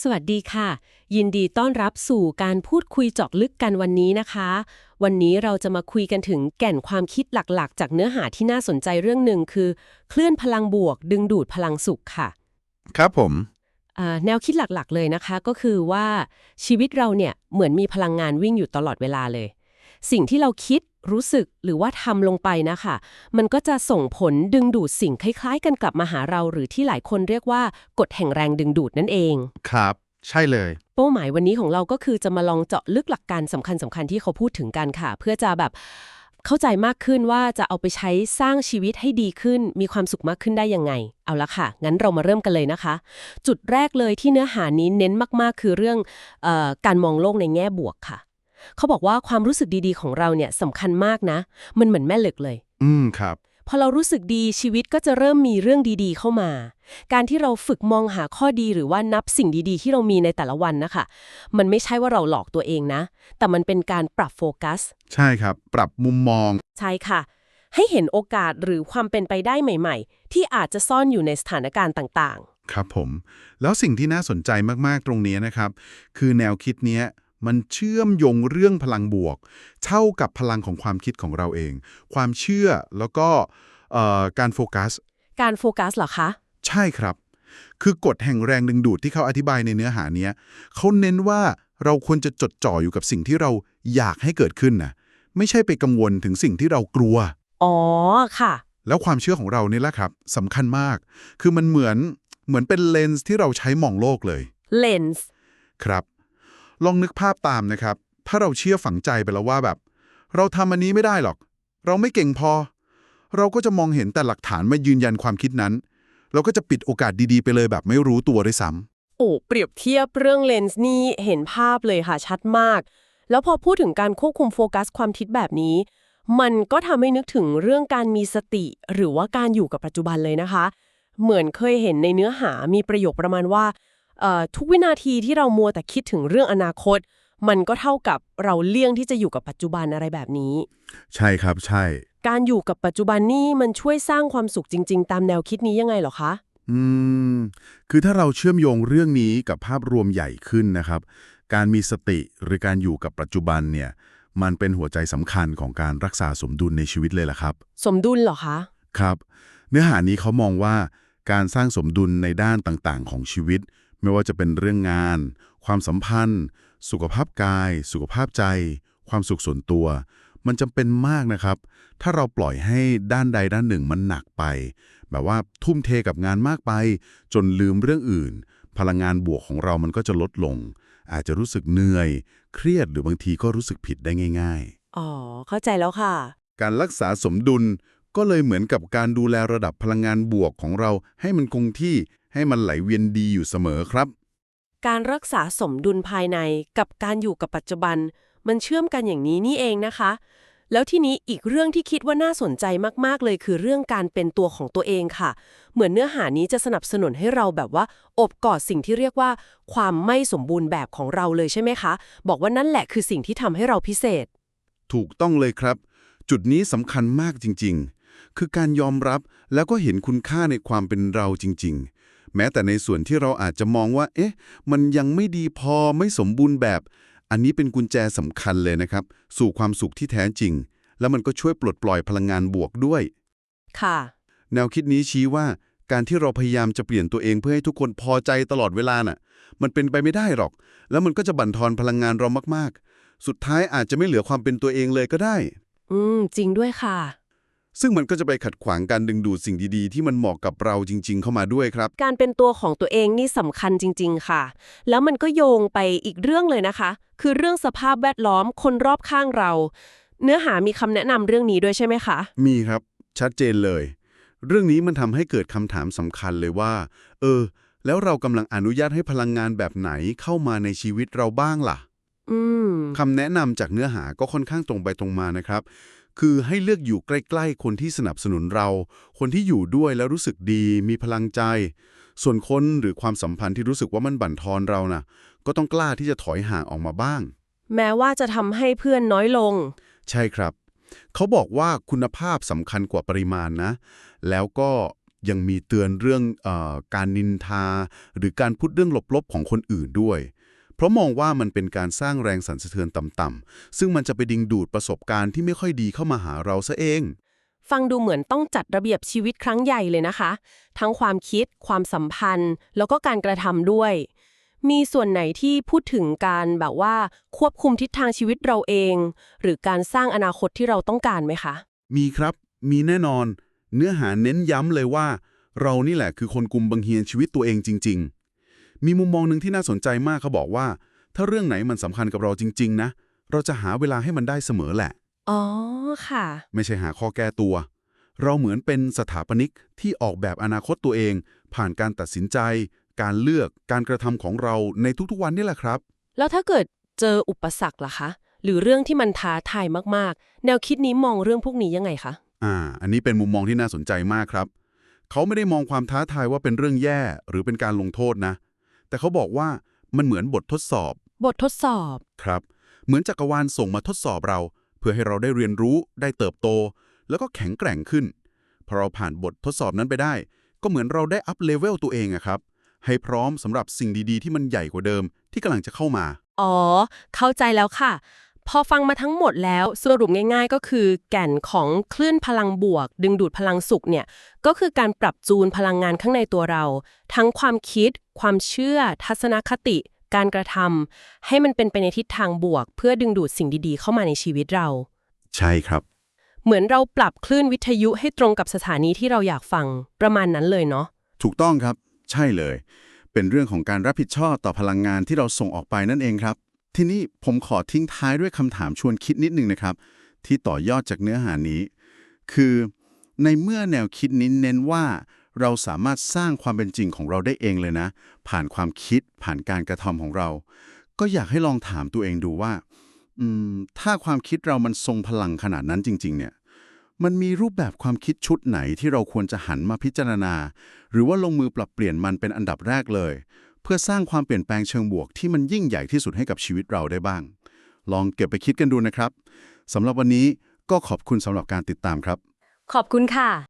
สวัสดีค่ะ ยินดีต้อนรับสู่การพูดคุยเจาะลึกกันวันนี้นะคะ วันนี้เราจะมาคุยกันถึงแก่นความคิดหลักๆ จากเนื้อหาที่น่าสนใจเรื่องหนึ่งคือคลื่นพลังบวก ดึงดูดพลังสุขค่ะ ครับผมอ่าแนวคิดหลักๆเลยนะคะก็คือว่าชีวิตเราเนี่ยเหมือนมีพลังงานวิ่งอยู่ตลอดเวลาเลย สิ่งที่เราคิด รู้สึกหรือว่าทำลงไปนะคะ มันก็จะส่งผลดึงดูดสิ่งคล้ายๆ กันกลับมาหาเรา หรือที่หลายคนเรียกว่ากฎแห่งแรงดึงดูดนั่นเอง ครับ ใช่เลย เป้าหมายวันนี้ของเราก็คือจะมาลองเจาะลึกหลักการสำคัญสำคัญที่เขาพูดถึงกันค่ะ เพื่อจะแบบเข้าใจมากขึ้นว่าจะเอาไปใช้สร้างชีวิตให้ดีขึ้น มีความสุขมากขึ้นได้ยังไง เอาละค่ะ งั้นเรามาเริ่มกันเลยนะคะ จุดแรกเลยที่เนื้อหานี้เน้นมากๆ คือเรื่องเออการมองโลกในแง่บวกค่ะ เขาบอกว่าความรู้สึกดีๆของเราเนี่ยสำคัญมากนะ มันเหมือนแม่เหล็กเลย อืมครับ พอเรารู้สึกดีชีวิตก็จะเริ่มมีเรื่องดีๆเข้ามา การที่เราฝึกมองหาข้อดีหรือว่านับสิ่งดีๆ ที่เรามีในแต่ละวันนะคะ มันไม่ใช่ว่าเราหลอกตัวเองนะ แต่มันเป็นการปรับโฟกัส ใช่ครับ ปรับมุมมอง ใช่ค่ะ ให้เห็นโอกาสหรือความเป็นไปได้ใหม่ ๆ ที่อาจจะซ่อนอยู่ในสถานการณ์ต่างครับผม แล้วสิ่งที่น่าสนใจมากๆตรงนี้นะครับ คือแนวคิดเนี้ย มันเชื่อมโยงเรื่องพลังบวก เท่ากับพลังของความคิดของเราเอง ความเชื่อแล้วก็เอ่อการโฟกัสๆการโฟกัสเหรอคะ ใช่ครับ คือกฎแห่งแรงดึงดูดที่เขาอธิบายในเนื้อหาเนี้ยเขาเน้นว่าเราควรจะจดจ่ออยู่กับสิ่งที่เราอยากให้เกิดขึ้นนะไม่ใช่ไปกังวลถึงสิ่งที่เรากลัว อ๋อค่ะ แล้วความเชื่อของเรานี่แหละครับสำคัญมาก คือมันเหมือนเหมือนเป็นเลนส์ที่เราใช้มองโลกเลย lens ครับ ลองนึกภาพตามนะครับ ถ้าเราเชื่อฝังใจไปแล้วว่าแบบ เราทำอันนี้ไม่ได้หรอก เราไม่เก่งพอ เราก็จะมองเห็นแต่หลักฐานมายืนยันความคิดนั้น เราก็จะปิดโอกาสดีๆ ไปเลยแบบไม่รู้ตัวด้วยซ้ำโอ้เปรียบเทียบเรื่องเลนส์นี่เห็นภาพเลยค่ะชัดมาก แล้วพอพูดถึงการควบคุมโฟกัสความคิดแบบนี้ มันก็ทำให้นึกถึงเรื่องการมีสติ หรือว่าการอยู่กับปัจจุบันเลยนะคะ เหมือนเคยเห็นในเนื้อหามีประโยคประมาณว่า ทุกวินาทีที่เรามัวแต่คิดถึงเรื่องอนาคต มันก็เท่ากับเราเลี่ยงที่จะอยู่กับปัจจุบันอะไรแบบนี้ ใช่ครับใช่ การอยู่กับปัจจุบันนี่มันช่วยสร้างความสุขจริง ๆ ตามแนวคิดนี้ยังไงเหรอคะ อืม คือถ้าเราเชื่อมโยงเรื่องนี้กับภาพรวมใหญ่ขึ้นนะครับ การมีสติหรือการอยู่กับปัจจุบันเนี่ยมันเป็นหัวใจสำคัญของการรักษาสมดุลในชีวิตเลยล่ะครับ สมดุลเหรอคะครับ เนื้อหานี้เขามองว่าการสร้างสมดุลในด้านต่างๆ ของชีวิต ไม่ว่าจะเป็นเรื่องงาน ความสัมพันธ์ สุขภาพกาย สุขภาพใจ ความสุขส่วนตัว มันจำเป็นมากนะครับ ถ้าเราปล่อยให้ด้านใดด้านหนึ่งมันหนักไป แบบว่าทุ่มเทกับงานมากไป จนลืมเรื่องอื่น พลังงานบวกของเรามันก็จะลดลง อาจจะรู้สึกเหนื่อย เครียดหรือบางทีก็รู้สึกผิดได้ง่าย ๆ อ๋อ เข้าใจแล้วค่ะ การรักษาสมดุลก็เลยเหมือนกับการดูแลระดับพลังงานบวกของเราให้มันคงที่ ให้มันไหลเวียนดีอยู่เสมอครับ การรักษาสมดุลภายในกับการอยู่กับปัจจุบัน มันเชื่อมกันอย่างนี้นี่เองนะคะ แล้วทีนี้อีกเรื่องที่คิดว่าน่าสนใจมากๆเลยคือเรื่องการเป็นตัวของตัวเองค่ะ เหมือนเนื้อหานี้จะสนับสนุนให้เราแบบว่า อบกอดสิ่งที่เรียกว่า ความไม่สมบูรณ์แบบของเราเลยใช่ไหมคะ บอกว่านั่นแหละคือสิ่งที่ทำให้เราพิเศษ ถูกต้องเลยครับ จุดนี้สำคัญมากจริง ๆ คือการยอมรับแล้วก็เห็นคุณค่าในความเป็นเราจริง ๆ แม้แต่ในส่วนที่เราอาจจะมองว่า เอ๊ะ มันยังไม่ดีพอไม่สมบูรณ์แบบ อันนี้เป็นกุญแจสำคัญเลยนะครับ สู่ความสุขที่แท้จริง แล้วมันก็ช่วยปลดปล่อยพลังงานบวกด้วย ค่ะ แนวคิดนี้ชี้ว่า การที่เราพยายามจะเปลี่ยนตัวเองเพื่อให้ทุกคนพอใจตลอดเวลาน่ะ มันเป็นไปไม่ได้หรอก แล้วมันก็จะบั่นทอนพลังงานเรามากๆ สุดท้ายอาจจะไม่เหลือความเป็นตัวเองเลยก็ได้ อืม จริงด้วยค่ะ ซึ่งมันก็จะไปขัดขวางการดึงดูดสิ่งดีๆ ที่มันเหมาะกับเราจริง ๆ เข้ามาด้วยครับ การเป็นตัวของตัวเองนี่สำคัญจริง ๆ ค่ะ แล้วมันก็โยงไปอีกเรื่องเลยนะคะ คือเรื่องสภาพแวดล้อมคนรอบข้างเรา เนื้อหามีคำแนะนำเรื่องนี้ด้วยใช่ไหมคะ มีครับชัดเจนเลย เรื่องนี้มันทำให้เกิดคำถามสำคัญเลยว่า เออ แล้วเรากำลังอนุญาตให้พลังงานแบบไหนเข้ามาในชีวิตเราบ้างล่ะ อืม คำแนะนำจากเนื้อหาก็ค่อนข้างตรงไปตรงมานะครับ คือให้เลือกอยู่ใกล้ ๆ คนที่สนับสนุนเรา คนที่อยู่ด้วยแล้วรู้สึกดี มีพลังใจ ส่วนคนหรือความสัมพันธ์ที่รู้สึกว่ามันบั่นทอนเรานะ่ะ ก็ต้องกล้าที่จะถอยห่างออกมาบ้าง แม้ว่าจะทำให้เพื่อนน้อยลง ใช่ครับ เขาบอกว่าคุณภาพสำคัญกว่าปริมาณนะ แล้วก็ยังมีเตือนเรื่องเออการนินทา หรือการพูดเรื่องลบๆของคนอื่นด้วย เพราะมองว่ามันเป็นการสร้างแรงสั่นสะเทือนต่ำๆซึ่งมันจะไปดึงดูดประสบการณ์ที่ไม่ค่อยดีเข้ามาหาเราซะเอง ฟังดูเหมือนต้องจัดระเบียบชีวิตครั้งใหญ่เลยนะคะ ทั้งความคิด ความสัมพันธ์ แล้วก็การกระทำด้วย มีส่วนไหนที่พูดถึงการแบบว่าควบคุมทิศทางชีวิตเราเอง หรือการสร้างอนาคตที่เราต้องการไหมคะ มีครับ มีแน่นอน เนื้อหาเน้นย้ำเลยว่า เรานี่แหละคือคนกลุ่มบังเฮียนชีวิตตัวเองจริง ๆ มีมุมมองหนึ่งที่น่าสนใจมากเขาบอกว่า ถ้าเรื่องไหนมันสำคัญกับเราจริง ๆ นะ เราจะหาเวลาให้มันได้เสมอแหละ อ๋อค่ะ ไม่ใช่หาข้อแก้ตัว เราเหมือนเป็นสถาปนิกที่ออกแบบอนาคตตัวเอง ผ่านการตัดสินใจ การเลือกการกระทำของเราในทุกๆวันนี่แหละครับ แล้วถ้าเกิดเจออุปสรรคล่ะคะ หรือเรื่องที่มันท้าทายมากๆ แนวคิดนี้มองเรื่องพวกนี้ยังไงคะอ่า อันนี้เป็นมุมมองที่น่าสนใจมากครับ เขาไม่ได้มองความท้าทายว่าเป็นเรื่องแย่หรือเป็นการลงโทษนะ แต่เขาบอกว่ามันเหมือนบททดสอบ บททดสอบ ครับ เหมือนจักรวาลส่งมาทดสอบเรา เพื่อให้เราได้เรียนรู้ ได้เติบโต แล้วก็แข็งแกร่งขึ้น พอเราผ่านบททดสอบนั้นไปได้ ก็เหมือนเราได้อัพเลเวลตัวเองอะครับ ให้พร้อมสำหรับสิ่งดีๆ ที่มันใหญ่กว่าเดิมที่กำลังจะเข้ามา อ๋อ เข้าใจแล้วค่ะ พอฟังมาทั้งหมดแล้วสรุปง่าย ๆ ก็คือ แก่นของคลื่นพลังบวก ดึงดูดพลังสุขเนี่ยก็คือการปรับจูนพลังงานข้างในตัวเรา ทั้งความคิด ความเชื่อ ทัศนคติ การกระทำให้มันเป็นไปในทิศทางบวก เพื่อดึงดูดสิ่งดีๆ เข้ามาในชีวิตเรา ใช่ครับ เหมือนเราปรับคลื่นวิทยุให้ตรงกับสถานีที่เราอยากฟังประมาณนั้นเลยเนาะถูกต้องครับ ใช่เลย เป็นเรื่องของการรับผิดชอบต่อพลังงานที่เราส่งออกไปนั่นเองครับ ทีนี้ผมขอทิ้งท้ายด้วยคำถามชวนคิดนิดนึงนะครับ ที่ต่อยอดจากเนื้อหานี้ คือในเมื่อแนวคิดนี้เน้นว่า เราสามารถสร้างความเป็นจริงของเราได้เองเลยนะ ผ่านความคิดผ่านการกระทำของเรา ก็อยากให้ลองถามตัวเองดูว่าถ้าความคิดเรามันทรงพลังขนาดนั้นจริง ๆ เนี่ย มันมีรูปแบบความคิดชุดไหนที่เราควรจะหันมาพิจารณา หรือว่าลงมือปรับเปลี่ยนมันเป็นอันดับแรกเลย เพื่อสร้างความเปลี่ยนแปลงเชิงบวกที่มันยิ่งใหญ่ที่สุดให้กับชีวิตเราได้บ้าง ลองเก็บไปคิดกันดูนะครับสำหรับวันนี้ก็ขอบคุณสำหรับการติดตามครับ ขอบคุณค่ะ